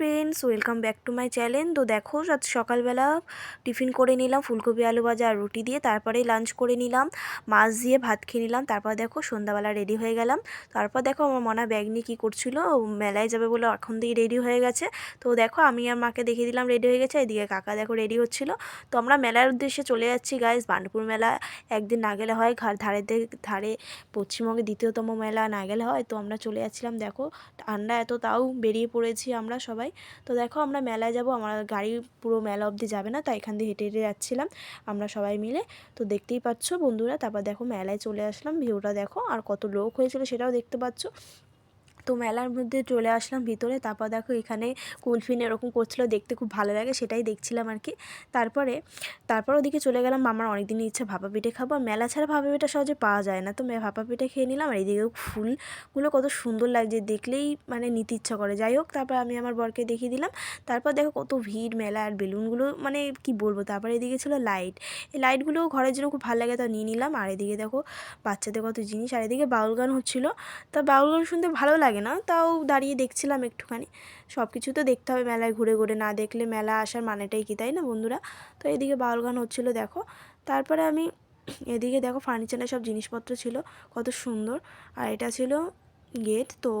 Friends welcome back to my channel তো দেখো, আজ সকালবেলা টিফিন করে নিলাম, ফুলকপি, আলু ভাজা আর রুটি দিয়ে। তারপরে লাঞ্চ করে নিলাম, মাছ দিয়ে ভাত খেয়ে নিলাম। তারপর দেখো, সন্ধ্যাবেলা রেডি হয়ে গেলাম। তারপর দেখো, আমার মনা ব্যাগ নিয়ে কী করছিল মেলায় যাবে বলে এখন থেকেই রেডি হয়ে গেছে। তো দেখো, আমি আর মাকে দেখিয়ে দিলাম রেডি হয়ে গেছে। এদিকে কাকা দেখো রেডি হচ্ছিল। তো আমরা মেলার উদ্দেশ্যে চলে যাচ্ছি গাইজ বানপুর মেলা একদিন না গেলে হয়। ঘর ধারে ধারে পশ্চিমবঙ্গে দ্বিতীয়তম মেলা না গেলে হয়। তো আমরা চলে যাচ্ছিলাম, দেখো। ঠান্ডা এত, তাও বেরিয়ে পড়েছি আমরা সবাই। তো দেখো আমরা মেলায় যাব, আমার গাড়ি পুরো মেলা অবধি যাবে না, তাই এখান দিয়ে হেঁটে হেঁটে যাচ্ছিলাম আমরা সবাই মিলে। তো দেখতেই পাচ্ছ বন্ধুরা, তারপর দেখো মেলায় চলে আসলাম, ভিউটা দেখো, আর কত লোক হয়েছিল সেটাও দেখতে পাচ্ছ। তো মেলার মধ্যে চলে আসলাম ভিতরে। তারপর দেখো এখানে কুলফিন এরকম করছিল, দেখতে খুব ভালো লাগে, সেটাই দেখছিলাম আর কি। তারপরে, তারপর ওদিকে চলে গেলাম আমার অনেক দিনই ইচ্ছা ভাপা পিঠে খাব। আর মেলা ছাড়া ভাপা পিঠা সহজে পাওয়া যায় না। তো ভাপা পিঠে খেয়ে নিলাম, আর এইদিকে ফুলগুলো কত সুন্দর লাগছে, দেখলেই মানে নিতে ইচ্ছা করে। যাই হোক, তারপর আমি আমার বরকে দেখিয়ে দিলাম। তারপর দেখো কত ভিড়, মেলা আর বেলুনগুলো মানে কি বলব? তারপর এদিকে ছিল লাইট। এই লাইটগুলো ঘরের জন্য খুব ভালো লাগে, তা নিয়ে নিলাম। আর এদিকে দেখো বাচ্চাদের কত জিনিস, আর এদিকে বাউল গান হচ্ছিল। তা বাউল গান শুনতে ভালো লাগে। না, তাও দাঁড়িয়ে দেখছিলাম একটুখানি। সব কিছু তো দেখতে হবে মেলায় ঘুরে ঘুরে, না দেখলে মেলা আসার মানেটাই কি, তাই না বন্ধুরা? তো এদিকে বাউল গান হচ্ছিল, দেখো। তারপরে আমি এদিকে দেখো ফার্নিচারের সব জিনিসপত্র ছিল, কত সুন্দর। আর এটা ছিল গেট। তো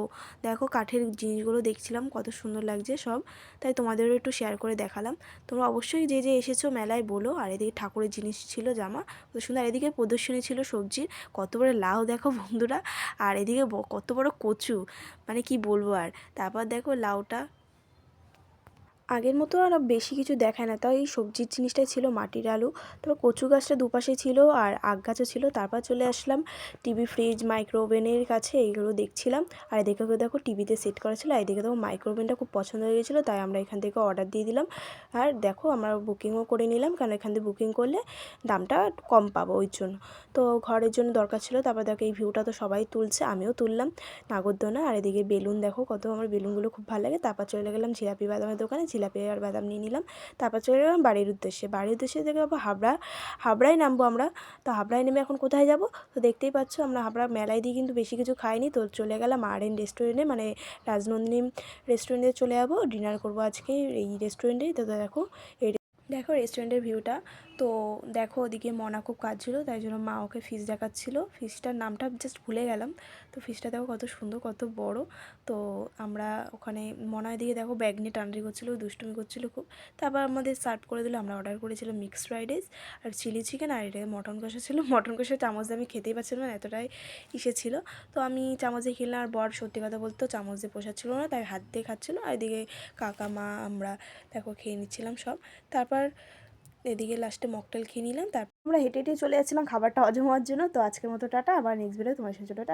দেখো কাঠের জিনিসগুলো দেখছিলাম, কত সুন্দর লাগছে সব। তাই তোমাদেরও একটু শেয়ার করে দেখালাম। তোমরা অবশ্যই যে যে এসেছ মেলায় বলো, আর এদিকে ঠাকুরের জিনিস ছিল, জামা কত সুন্দর। এদিকে প্রদর্শনী ছিল সবজির, কত বড় লাউ দেখো বন্ধুরা। আর এদিকে কত বড় কচু মানে কি বলব আর। তারপর দেখো লাউটা আগের মতো আর বেশি কিছু দেখায় না। তাও এই সবজির জিনিসটাই ছিল মাটির আলু, তারপর কচু গাছটা দুপাশে ছিল আর আগ গাছও ছিল। তারপর চলে আসলাম টিভি ফ্রিজ মাইক্রোওভেনের কাছে, এইগুলো দেখছিলাম। আর এদিকে দেখো টিভিতে সেট করা ছিল, আর এদিকে দেখো মাইক্রোওভেনটা খুব পছন্দ হয়ে গেছিল তাই আমরা এখান থেকে অর্ডার দিয়ে দিলাম। আর দেখো আমরা বুকিংও করে নিলাম, কারণ এখান থেকে বুকিং করলে দামটা কম পাবো ওই জন্য। তো ঘরের জন্য দরকার ছিল, তারপর দেখো এই ভিউটা তো সবাই তুলছে, আমিও তুললাম নাগরদোনা। আর এদিকে বেলুন দেখো, কত আমার বেলুনগুলো খুব ভালো লাগে। তারপর চলে গেলাম জিলাপি বাদামের দোকানে জিলাপি আর বাদাম নিয়ে নিলাম। তারপর চলে গেলাম বাড়ির উদ্দেশ্যে। বাড়ির উদ্দেশ্যে থেকে যাব হাবড়া, হাবড়ায় নামবো আমরা। তো হাবড়ায় নেমে এখন কোথায় যাব? তো দেখতেই পাচ্ছ আমরা হাবড়া মেলায় দিয়ে কিন্তু বেশি কিছু খাইনি। তো চলে গেলাম আর এন রেস্টুরেন্টে মানে রাজনন্দিনী রেস্টুরেন্টে চলে যাব। ডিনার করব আজকে এই রেস্টুরেন্টে তো দেখো, এই দেখো রেস্টুরেন্টের ভিউটা তো দেখো ওদিকে মনা খুব কাজ ছিল তাই জন্য মা ওকে ফিস দেখাচ্ছিল। ফিসটার নামটা জাস্ট ভুলে গেলাম। তো ফিসটা দেখো কত সুন্দর, কত বড়। তো আমরা ওখানে মনায় দিকে দেখো ব্যাগ নিয়ে টানরি করছিল, দুষ্টুমি করছিল খুব। তারপর আমাদের সার্ভ করে দিল, আমরা অর্ডার করেছিলাম মিক্সড ফ্রাইড রাইস আর চিলি চিকেন আর এটা মটন কষা ছিল। মটন কষা চামচ দিয়ে আমি খেতেই পারছিলাম না, এতটাই ইসে ছিল। তো আমি চামচ দিয়ে খেলাম, আর বর সত্যি কথা বলতো চামচ দিয়ে পোষাচ্ছিলো না, তাই হাত দিয়ে খাচ্ছিলো। আর এদিকে কাকা, মা, আমরা দেখো খেয়ে নিচ্ছিলাম সব। তারপর এদিকে লাস্টে মকটেল খেয়ে নিলাম তারপর আমরা হেঁটে হেঁটে চলে যাচ্ছিলাম, খাবারটা হজম হওয়ার জন্য। তো আজকের মতো টাটা, আবার নেক্সট ভিডিও তোমার সাথে টাটা।